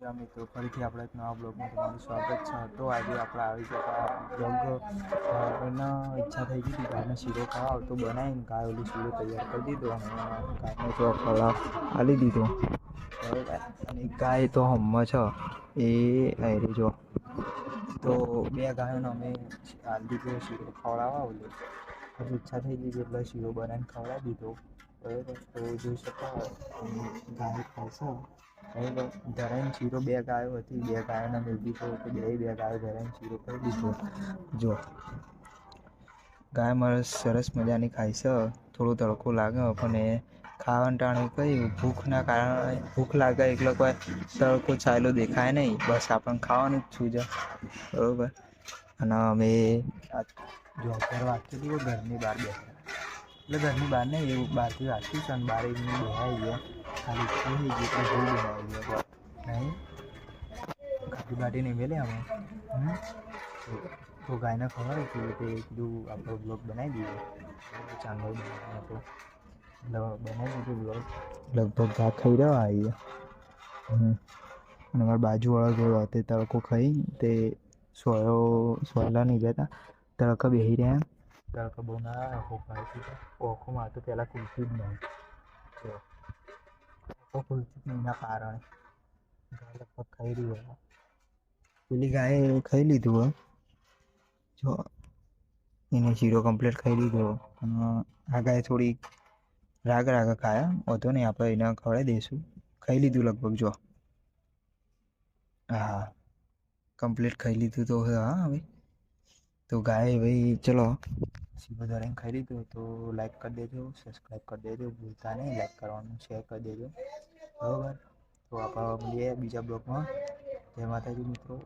યા મિત્રો, ફરીથી આપણે એક નવા બ્લોગમાં તમારું સ્વાગત છે. તો આજે આપણે આવી જતા બ્લોગ એને ઈચ્છા થઈ ગઈ હતી ગાયનો શીરો ખાવા તો બનાવીને ગાય ઓલી શીરો તૈયાર કરી દીધો અને ગાયનો તો ખોરાક આલી દીધો. બરાબર અને ગાય તો હમ છે એ આયરી જો. તો બે ગાયોને અમે આલી દીધો, શીરો ખવડાવવા ઓલી પછી ઈચ્છા થઈ ગઈ એટલે શીરો બનાવીને ખવડાવી દીધો. બરાબર તો જોઈ શકો ગાય ખાશે બરાબર ધરાઈને શીરો બે ગાયો હતી, બે ગાયોને મેળ દીધો તો બે બે ગાયો ધરાઈને શીરો કરી દીધો. જો, ગાય મારે સરસ મજાની ખાય છે, થોડો તડકો લાગે, પણ એ ખાવાનું ટાણું કઈ, ભૂખના કારણે, ભૂખ લાગે એટલે કોઈ તડકો છાયલો દેખાય નહીં, બસ આપણને ખાવાનું જ છું, જ. બરાબર? અને અમે આ જો, ઘર વાંચી દીધું ઘરની બહાર બેઠા. એટલે ઘરની બહાર નહીં, એવું બહારથી વાંચ્યું છે અને બહાર એમને બેહાઈ ગયા ખાલી ગઈ એટલે ભૂલ બેહાઈ ગયા નહીં ખાટી બાટી નહીં મેલે અમે? તો- ગાયને ખબર હતી તે કીધું આપણો બ્લોગ બનાવી દઈએ ચાંદો હતો બનાવી દીધું બ્લોગ લગભગ ઘા ખાઈ રહ્યા આવી અને અમારા બાજુવાળો ગયો? તે તડકો ખાઈ તે સોયો સોયલા નહીં જતા તડકા બેસી રહ્યા તડકા બહુ ના આંખો ખાઈ ઓખોમાં તો પહેલાં ખુલતી જ નહીં નહીં એના કારણે. ગાય લગભગ ખાઈ રહી હોય પેલી ગાયે ખાઈ લીધું હોય જો, એને જીરો કમ્પ્લીટ ખાઈ લીધો આ ગાય થોડી રાગ રાગ ખાયા વધો નહીં, આપણે એને ખવડાવી દઈશું. ખાઈ લીધું લગભગ, જો. હા કમ્પ્લીટ ખાઈ લીધું તો હા હવે તો ગાય, ભાઈ, ચલો. ધરાઈને ખાઈ લીધું તો લાઈક કરી દેજો સબસ્ક્રાઈબ કરી દેજો, ભૂલતા નહીં લાઈક કરવાનું શેર કરી દેજો. બરાબર? તો આપણે મળીએ બીજા બ્લોગમાં. જય માતાજી મિત્રો.